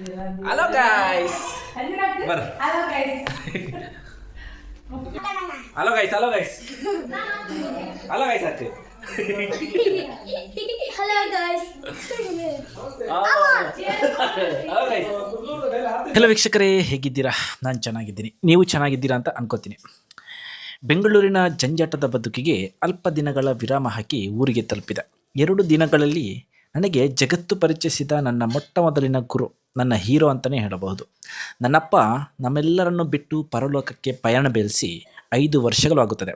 Hello guys ಬರ. Hello guys hello guys hello guys hello guys hello guys hello ವೀಕ್ಷಕರೇ. ಹೇಗಿದ್ದೀರಾ? ನಾನು ಚೆನ್ನಾಗಿದ್ದೀನಿ. ನೀವು ಚೆನ್ನಾಗಿದ್ದೀರಾ ಅಂತ ಅನ್ಕೋತೀನಿ. ಬೆಂಗಳೂರಿನ ಜಂಜಾಟದ ಬದುಕಿಗೆ ಅಲ್ಪ ದಿನಗಳ ವಿರಾಮ ಹಾಕಿ ಊರಿಗೆ ತಲುಪಿದ. ಎರಡು ದಿನಗಳಲ್ಲಿ ನನಗೆ ಜಗತ್ತು ಪರಿಚಯಿಸಿದ ನನ್ನ ಮೊಟ್ಟ ಮೊದಲಿನ ಗುರು, ನನ್ನ ಹೀರೋ ಅಂತಲೇ ಹೇಳಬಹುದು. ನನ್ನಪ್ಪ ನಮ್ಮೆಲ್ಲರನ್ನು ಬಿಟ್ಟು ಪರಲೋಕಕ್ಕೆ ಪಯಣ ಬೆಳೆಸಿ ಐದು ವರ್ಷಗಳು ಆಗುತ್ತದೆ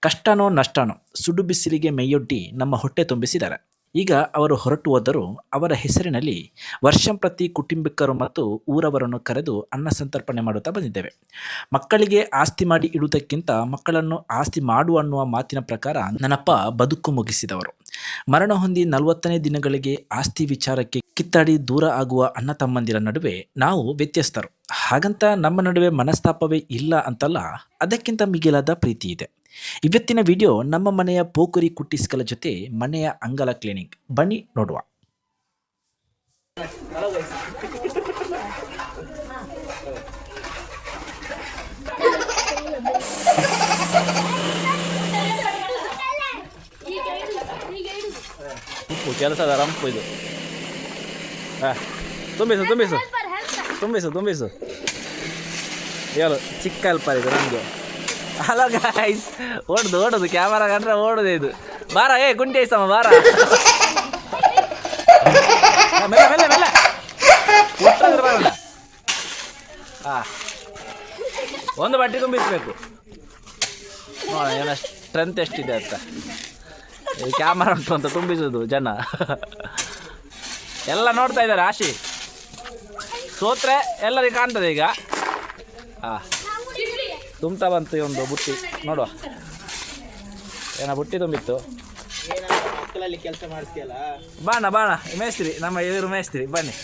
ಕಷ್ಟನೋ ನಷ್ಟನೋ, ಸುಡು ಬಿಸಿಲಿಗೆ ಮೈಯೊಡ್ಡಿ ನಮ್ಮ ಹೊಟ್ಟೆ ತುಂಬಿಸಿದ್ದಾರೆ. ಈಗ ಅವರು ಹೊರಟು ಹೋದರು ಅವರ ಹೆಸರಿನಲ್ಲಿ ವರ್ಷಂಪ್ರತಿ ಕುಟುಂಬಿಕರು ಮತ್ತು ಊರವರನ್ನು ಕರೆದು ಅನ್ನ ಸಂತರ್ಪಣೆ ಮಾಡುತ್ತಾ ಬಂದಿದ್ದೇವೆ. ಮಕ್ಕಳಿಗೆ ಆಸ್ತಿ ಮಾಡಿ ಇಡುವುದಕ್ಕಿಂತ ಮಕ್ಕಳನ್ನು ಆಸ್ತಿ ಮಾಡು ಅನ್ನುವ ಮಾತಿನ ಪ್ರಕಾರ ನನ್ನಪ್ಪ ಬದುಕು ಮುಗಿಸಿದವರು. ಮರಣ ಹೊಂದಿ ನಲವತ್ತನೇ ದಿನಗಳಿಗೆ ಆಸ್ತಿ ವಿಚಾರಕ್ಕೆ ಕಿತ್ತಾಡಿ ದೂರ ಆಗುವ ಅಣ್ಣ ತಮ್ಮಂದಿರ ನಡುವೆ ನಾವು ವ್ಯತ್ಯಸ್ತರು. ಹಾಗಂತ ನಮ್ಮ ನಡುವೆ ಮನಸ್ತಾಪವೇ ಇಲ್ಲ ಅಂತಲ್ಲ, ಅದಕ್ಕಿಂತ ಮಿಗಿಲಾದ ಪ್ರೀತಿ ಇದೆ ಇವತ್ತಿನ ವಿಡಿಯೋ ನಮ್ಮ ಮನೆಯ ಪೋಕರಿ ಕುಟ್ಟಿಸ್ಕಲ ಜೊತೆ ಮನೆಯ ಅಂಗಲ ಕ್ಲೀನಿಂಗ್ ಬನ್ನಿ ನೋಡುವ. ಕೆಲಸ ಅದ ರಂಪು ಇದು. ತುಂಬಿಸು ತುಂಬಿಸು. ತುಂಬಿಸು ತುಂಬಿಸು. ಹೇಳು ಚಿಕ್ಕ ಅಲ್ಪ ಇದು ನಮಗೆ. ಹಲೋ ಗಾಯ್ಸ್ ಓಡುದು ಓಡುದು. ಕ್ಯಾಮರಾ ಕಂಡ್ರೆ ಓಡುದು ಇದು. ಬಾರ, ಏ, ಗುಂಡಿ ಐಸಮ್ಮ ಬಾರ. ಒಂದು ಬಟ್ಟೆ ತುಂಬಿಸ್ಬೇಕು. ನೋಡೋಣ ಸ್ಟ್ರೆಂತ್ ಎಷ್ಟಿದೆ ಅಂತ. ಕ್ಯಾಮರಾ ಉಂಟು ಅಂತ ತುಂಬಿಸೋದು ಜನ. ಎಲ್ಲ ನೋಡ್ತಾ ಇದ್ದಾರೆ, ಆಶಿ. ಸೋತ್ರೆ ಎಲ್ಲರಿಗೆ ಕಾಣ್ತದೆ ಈಗ. ಹಾಂ ತುಂಬ್ತಾ ಬಂತು ಒಂದು ಬುಟ್ಟಿ. ನೋಡುವ. ಏನ ಬುಟ್ಟಿ ತುಂಬಿತ್ತು? ಕೆಲಸ ಮಾಡ್ತೀಯಲ್ಲ ಬಾಣ. ಬಾಣ ಮೇಸ್ತ್ರಿ, ನಮ್ಮ ಇವರು ಮೇಸ್ತ್ರಿ. ಬನ್ನಿ.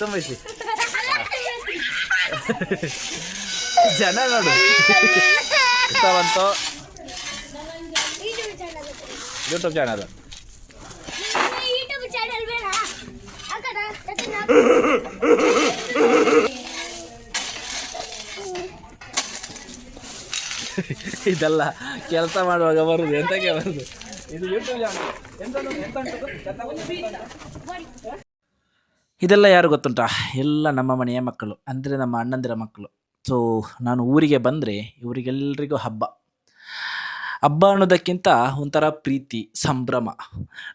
ತುಂಬಿಸಿ. ಜನ ನೋಡು. ಬಂತು. ಯೂಟ್ಯೂಬ್ ಚಾನಲ್ ಯೂಟ್ಯೂಬ್ ಚಾನೆಲ್ ಇದೆಲ್ಲ ಕೆಲಸ ಮಾಡುವಾಗ ಬರುದು, ಎಂತಕ್ಕೆ ಬರುದು? ಇದು ಇದೆಲ್ಲ ಯಾರು ಗೊತ್ತುಂಟಾ? ಎಲ್ಲ ನಮ್ಮ ಮನೆಯ ಮಕ್ಕಳು, ಅಂದರೆ ನಮ್ಮ ಅಣ್ಣಂದಿರ ಮಕ್ಕಳು. ಸೊ ನಾನು ಊರಿಗೆ ಬಂದರೆ ಇವರಿಗೆಲ್ಲರಿಗೂ ಹಬ್ಬ. ಹಬ್ಬ ಅನ್ನೋದಕ್ಕಿಂತ ಒಂಥರ ಪ್ರೀತಿ, ಸಂಭ್ರಮ,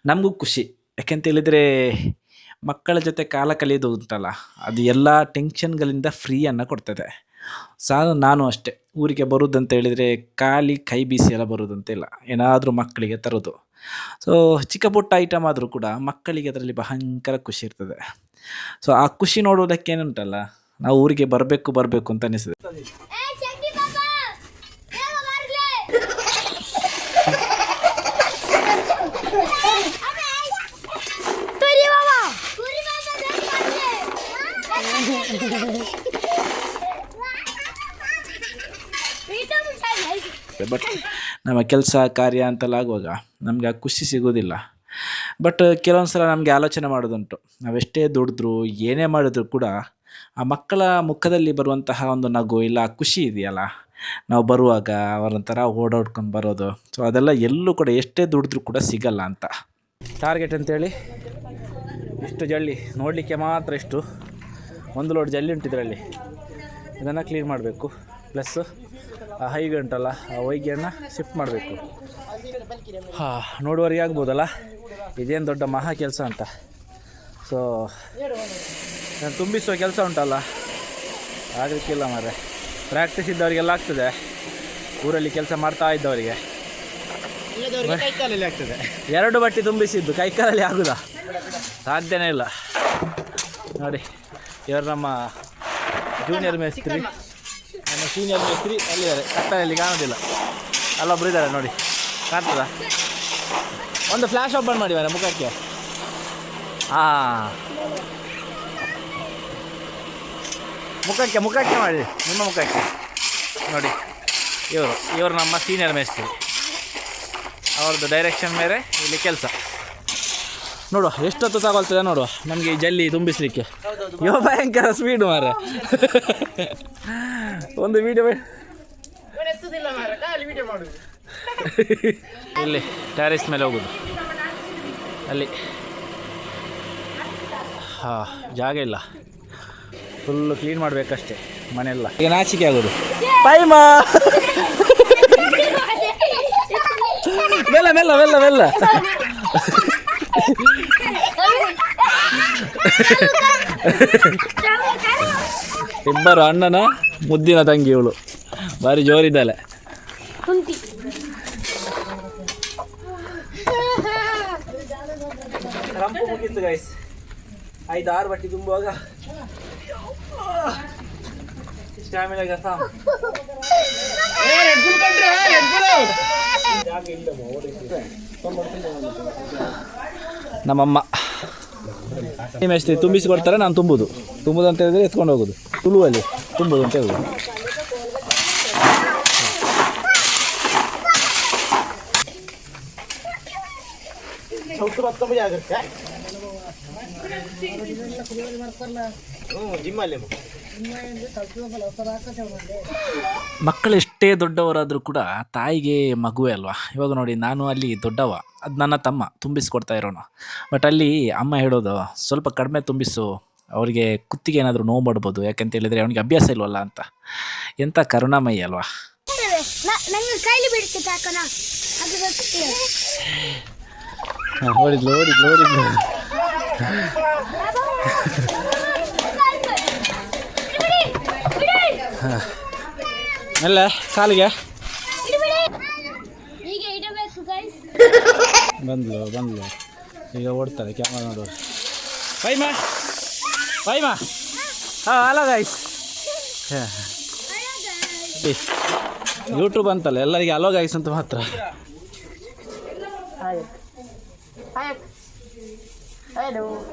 ನಮಗೂ ಖುಷಿ. ಯಾಕೆಂತ ಹೇಳಿದರೆ, ಮಕ್ಕಳ ಜೊತೆ ಕಾಲ ಕಳೆಯೋದು ಉಂಟಲ್ಲ, ಅದು ಎಲ್ಲ ಟೆನ್ಷನ್ಗಳಿಂದ ಫ್ರೀಯನ್ನು ಕೊಡ್ತದೆ. ಸಾ ನಾನು ಅಷ್ಟೇ. ಊರಿಗೆ ಬರೋದಂತ ಹೇಳಿದರೆ ಖಾಲಿ ಕೈ ಬೀಸಿ ಎಲ್ಲ ಬರುವುದಂತಿಲ್ಲ ಇಲ್ಲ. ಏನಾದರೂ ಮಕ್ಕಳಿಗೆ ತರೋದು. ಸೊ ಚಿಕ್ಕ ಪುಟ್ಟ ಐಟಮ್ ಆದರೂ ಕೂಡ ಮಕ್ಕಳಿಗೆ ಅದರಲ್ಲಿ ಭಯಂಕರ ಖುಷಿ ಇರ್ತದೆ. ಸೊ ಆ ಖುಷಿ ನೋಡೋದಕ್ಕೆ ಏನುಂಟಲ್ಲ? ನಾವು ಊರಿಗೆ ಬರಬೇಕು ಬರಬೇಕು ಅಂತ ಅನಿಸ್ತದೆ. ಬಟ್ ನಮ್ಮ ಕೆಲಸ, ಕಾರ್ಯ ಅಂತೆಲ್ಲ ಆಗುವಾಗ ನಮಗೆ ಆ ಖುಷಿ ಸಿಗೋದಿಲ್ಲ. ಬಟ್ ಕೆಲವೊಂದು ಸಲ ನಮಗೆ ಆಲೋಚನೆ ಮಾಡೋದುಂಟು. ನಾವೆಷ್ಟೇ ದುಡಿದ್ರು, ಏನೇ ಮಾಡಿದ್ರು ಕೂಡ ಆ ಮಕ್ಕಳ ಮುಖದಲ್ಲಿ ಬರುವಂತಹ ಒಂದು ನಗು ಇಲ್ಲ ಖುಷಿ ಇದೆಯಲ್ಲ? ನಾವು ಬರುವಾಗ ಅವರೊಂಥರ ಓಡಾಡ್ಕೊಂಡು ಬರೋದು. ಸೊ ಅದೆಲ್ಲ ಎಲ್ಲೂ ಕೂಡ ಎಷ್ಟೇ ದುಡಿದ್ರೂ ಕೂಡ ಸಿಗಲ್ಲ ಅಂತ. ಟಾರ್ಗೆಟ್ ಅಂತೇಳಿ ಇಷ್ಟು ಜಲ್ಲಿ ನೋಡಲಿಕ್ಕೆ ಮಾತ್ರ ಇಷ್ಟು. ಒಂದು ಲೋಡ್ ಜಲ್ಲಿ ಉಂಟು ಇದರಲ್ಲಿ. ಇದನ್ನು ಕ್ಲೀನ್ ಮಾಡಬೇಕು. ಪ್ಲಸ್ಸು ಆ ಹೈಗೆ ಉಂಟಲ್ಲ ಆ ಹೊಯ್ಗೆಯನ್ನು ಶಿಫ್ಟ್ ಮಾಡಬೇಕು. ಹಾಂ ನೋಡುವರಿಗೆ ಆಗ್ಬೋದಲ್ಲ? ಇದೇನು ದೊಡ್ಡ ಮಹಾ ಕೆಲಸ ಅಂತ. ಸೊ ನಾನು ತುಂಬಿಸುವ ಕೆಲಸ ಉಂಟಲ್ಲ? ಆಗಲಿಕ್ಕಿಲ್ಲ ಮಾರೆ ಪ್ರಾಕ್ಟೀಸ್ ಇದ್ದವರಿಗೆಲ್ಲ ಆಗ್ತದೆ. ಊರಲ್ಲಿ ಕೆಲಸ ಮಾಡ್ತಾ ಇದ್ದವರಿಗೆ. ಆಗ್ತದೆ. ಎರಡು ಬಟ್ಟೆ ತುಂಬಿಸಿದ್ದು ಕೈಕಾಲಲ್ಲಿ ಆಗುದಾ? ಸಾಧ್ಯನೇ ಇಲ್ಲ. ನೋಡಿ ಇವರು ನಮ್ಮ ಜೂನಿಯರ್ ಮೇಸ್ತ್ರಿ. ಸೀನಿಯರ್ ಮೇಸ್ತ್ರಿ ಅಲ್ಲಿದ್ದಾರೆ ಕತ್ತಲಲ್ಲಿ ಕಾಣೋದಿಲ್ಲ. ಅಲ್ಲೊಬ್ರು ಇದ್ದಾರೆ ನೋಡಿ. ಕಾಣ್ತದ? ಒಂದು ಫ್ಲ್ಯಾಶ್ ಓಪನ್ ಮಾಡಿ ಮಾರೆ ಮುಖಕ್ಕೆ. ಹಾಂ. ಮುಖಕ್ಕೆ ಮುಖಕ್ಕೆ ಮಾಡಿ. ನಿಮ್ಮ ಮುಖಕ್ಕೆ. ನೋಡಿ. ಇವರು ಇವರು ನಮ್ಮ ಸೀನಿಯರ್ ಮೇಸ್ತ್ರಿ. ಅವ್ರದ್ದು ಡೈರೆಕ್ಷನ್ ಮೇಲೆ ಇಲ್ಲಿ ಕೆಲಸ. ನೋಡುವ ಎಷ್ಟೊತ್ತು ತಗೊಳ್ತದೆ ನೋಡು, ನಮಗೆ ಈ ಜಲ್ಲಿ ತುಂಬಿಸ್ಲಿಕ್ಕೆ. ಯೋ, ಭಯಂಕರ ಸ್ಪೀಡ್ ಮಾರೆ ಒಂದು ವಿಡಿಯೋ ಇಲ್ಲಿ ಟ್ಯಾರಿಸ್ ಮೇಲೆ ಹೋಗೋದು. ಅಲ್ಲಿ. ಹಾಂ, ಜಾಗ ಇಲ್ಲ. ಫುಲ್ಲು ಕ್ಲೀನ್ ಮಾಡಬೇಕಷ್ಟೆ, ಮನೆಯೆಲ್ಲ. ಈಗ ನಾಚಿಕೆ ಆಗೋದು. ಪೈಮ ಮೆಲ್ಲ ಮೆಲ್ಲ ಮೆಲ್ಲ ಮೆಲ್ಲ. ಇಬ್ಬರು ಅಣ್ಣನ ಮುದ್ದಿನ ತಂಗಿ ಇವಳು. ಭಾರಿ ಜೋರಿದ್ದಾಳೆ. ರಂಪು ಮುಗೀತು ಗೈಸ್ ಐದು ಆರು ಬಟ್ಟಿ ತುಂಬುವಾಗ ಸ್ಟಾಮಿನಾಗ ಸಾಮ್ ನಮ್ಮಮ್ಮ. ಈ ಎಷ್ಟು ತುಂಬಿಸಿ ಕೊಡ್ತಾರೆ, ನಾನು ತುಂಬುದು. ತುಂಬುದು ಅಂತ ಹೇಳಿದ್ರೆ ಎತ್ಕೊಂಡು ಹೋಗೋದು. ತುಳುವಲ್ಲಿ ತುಂಬುದು ಅಂತ ಹೇಳುದು. ಚೌಕು ಮಕ್ಕಳು ಎಷ್ಟೇ ದೊಡ್ಡವರಾದರೂ ಕೂಡ ತಾಯಿಗೆ ಮಗುವೇ ಅಲ್ವಾ? ಇವಾಗ ನೋಡಿ, ನಾನು ಅಲ್ಲಿ ದೊಡ್ಡವ, ಅದು ನನ್ನ ತಮ್ಮ, ತುಂಬಿಸ್ಕೊಡ್ತಾ ಇರೋನು. ಬಟ್ ಅಲ್ಲಿ ಅಮ್ಮ ಹೇಳೋದು, ಸ್ವಲ್ಪ ಕಡಿಮೆ ತುಂಬಿಸು, ಅವರಿಗೆ ಕುತ್ತಿಗೆ ಏನಾದರೂ ನೋವು ಮಾಡ್ಬೋದು, ಯಾಕಂತ ಹೇಳಿದ್ರೆ ಅವನಿಗೆ ಅಭ್ಯಾಸ ಇಲ್ವಲ್ಲ ಅಂತ. ಎಂಥ ಕರುಣಾಮಯಿ ಅಲ್ವಾ? ನೋಡಿದ್ಲು ನೋಡಿದ್ಲು ಬಿಡ್ತು ಎಲ್ಲ ಕಾಲಿಗೆ? ಗೈಸ್ ಬಂದ್ಲು ಬಂದ್ಲು. ಈಗ ಓಡ್ತಾರೆ ಕ್ಯಾಮ್ರಾ ನೋಡೋರು ಪೈಮಾ ಪೈಮಾ. ಹಾಂ ಅಲ್ಲ ಗಾಯ್ಸ್ ಯೂಟ್ಯೂಬ್ ಅಂತಲ್ಲ ಎಲ್ಲರಿಗೆ ಅಲೋ ಗಾಯ್ಸ್ ಅಂತ ಮಾತ್ರ.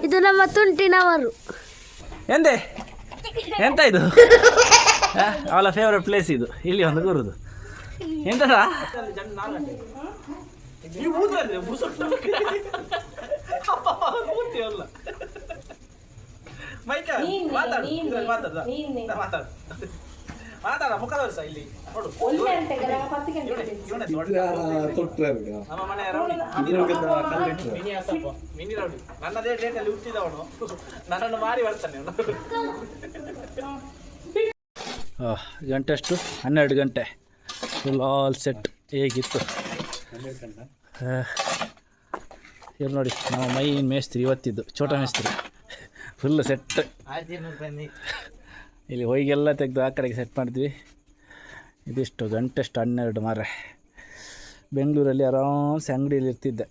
ಇದು ನಮ್ಮ ತುಂಟಿನವರು. ಎಂದೆ? ಎಂತ ಇದು? ಅವಳ ಫೇವ್ರೆಟ್ ಪ್ಲೇಸ್ ಇದು. ಇಲ್ಲಿ ಒಂದು ಕೂರುದು ಎಂತದ? ಮಾತಾಡ. ಇಲ್ಲಿ ಮಿನಿ ರೌಡಿ ನನ್ನದೇ ಡೇಟಲ್ಲಿ ಹುಟ್ಟಿದವನು ನನ್ನನ್ನು ಮಾರಿ ಬರ್ತಾನೆ ಗಂಟೆ ಅಷ್ಟು ಹನ್ನೆರಡು ಗಂಟೆ. ಫುಲ್ ಆಲ್ ಸೆಟ್ ಹೇಗಿತ್ತು? ಇವ್ರು ನೋಡಿ ನಮ್ಮ ಮೈ ಮೇಸ್ತ್ರಿ ಇವತ್ತಿದ್ದು ಚೋಟ ಮೇಸ್ತ್ರಿ. ಫುಲ್ ಸೆಟ್ ಇಲ್ಲಿ ಹೊಯ್ಗೆಲ್ಲ ತೆಗೆದು ಆ ಕಡೆಗೆ ಸೆಟ್ ಮಾಡಿದ್ವಿ ಇದಿಷ್ಟು ಗಂಟೆಷ್ಟು ಹನ್ನೆರಡು ಮಾರೆ ಬೆಂಗಳೂರಲ್ಲಿ ಆರಾಮ್ಸೆ ಅಂಗಡಿಯಲ್ಲಿ ಇರ್ತಿದ್ದೆ.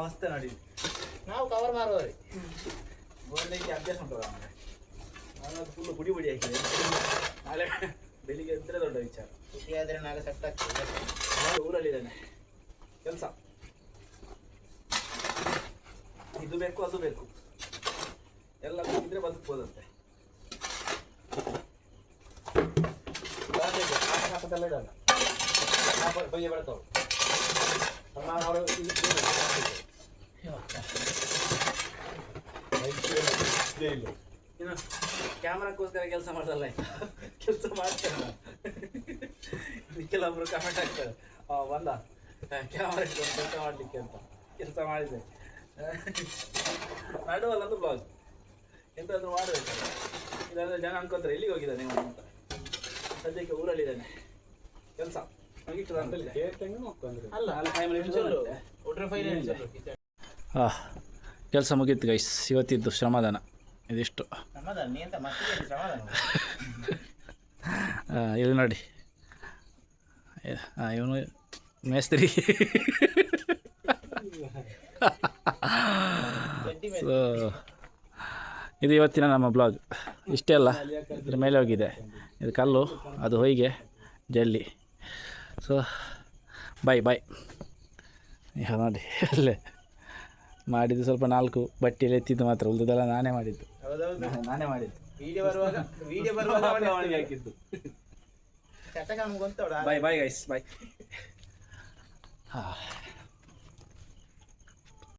ಅವಸ್ಥೆ ನೋಡಿ. ನಾವು ಕವರ್ ಮಾರುವವ್ರಿ ಗೋಲ್ಡೈಗೆ ಅಭ್ಯಾಸ ಉಂಟು ನಾನು ಫುಲ್ಲು ಪುಡಿ ಬುಡಿ ಹಾಕಿದೆ ನಾಳೆ ಬೆಳಿಗ್ಗೆ ಎದ್ದರೆ ದೊಡ್ಡ ವಿಚಾರ. ಸುದ್ದಿ ಆದರೆ ನಾಳೆ ಸೆಟ್ ಆಗ್ತದೆ. ನಾನು ಊರಲ್ಲಿದ್ದೇನೆ ಕೆಲಸ. ಇದು ಬೇಕು ಅದು ಬೇಕು. ಎಲ್ಲ ಬೇಕಿದ್ರೆ ಬದುಕ್ಬೋದಂತೆ ಹಾಕತ್ತೆಲ್ಲ ಇಡಲ್ಲ. ಬೆಳ್ತಾವು ಅವರು ಇನ್ನು ಕ್ಯಾಮ್ರಾಕ್ಕೋಸ್ಕರ ಕೆಲಸ ಮಾಡಲ್ಲ ಕೆಲಸ ಮಾಡ್ತಾರೆ. ಕೆಲವೊಬ್ರು ಕಮೆಂಟ್ ಆಗ್ತಾರೆ ಆ, ಬಂದ ಕ್ಯಾಮ್ರಾ ಕೆಲಸ ಮಾಡಲಿಕ್ಕೆ ಅಂತ. ಕೆಲಸ ಮಾಡಿದೆ. ನಡುವಲ್ಲಂತೂ ಬ್ಲಾಗ್ ಎಂತಾದ್ರೂ ಮಾಡಬೇಕು. ಇಲ್ಲಾಂದ್ರೆ ಜನ ಅನ್ಕೊಂತಾರೆ ಎಲ್ಲಿಗೆ ಹೋಗಿದ್ದಾನೆ ಇವನು ಅಂತ. ಸದ್ಯಕ್ಕೆ ಊರಲ್ಲಿದ್ದಾನೆ. ಕೆಲಸ. ಅಂತ ಅಲ್ಲ ಅಲ್ಲಿ ಟೈಮಲ್ಲಿ ಫೈಲ್ ಕೆಲಸ ಮುಗೀತು ಗೈಸ್ ಇವತ್ತಿದ್ದು ಶ್ರಮದಾನ. ಇದಿಷ್ಟು. ಇಲ್ಲಿ ನೋಡಿ. ಹಾಂ ಇವನು ಮೇಸ್ತ್ರಿ. ಸೊ ಇದು ಇವತ್ತಿನ ನಮ್ಮ ಬ್ಲಾಗ್ ಇಷ್ಟೇ ಅಲ್ಲ, ಇದ್ರ ಮೇಲೆ ಹೋಗಿದೆ. ಇದು ಕಲ್ಲು, ಅದು ಹೊಯ್ಗೆ, ಜಲ್ಲಿ. ಸೊ ಬಾಯ್ ಬಾಯ್ ನೋಡಿ, ಅಲ್ಲೇ. ಮಾಡಿದ್ದು ಸ್ವಲ್ಪ ನಾಲ್ಕು ಬಟ್ಟೆಯಲ್ಲಿ ಎತ್ತಿದ್ದು ಮಾತ್ರ ಉಳಿದದೆಲ್ಲ ನಾನೇ ಮಾಡಿದ್ದು. ನಾನೇ ಮಾಡಿದ್ದು. ಹಾಕಿದ್ದು. ಬಾಯ್ ಬಾಯ್ ಗೈಸ್ ಬಾಯ್ ಹಾಂ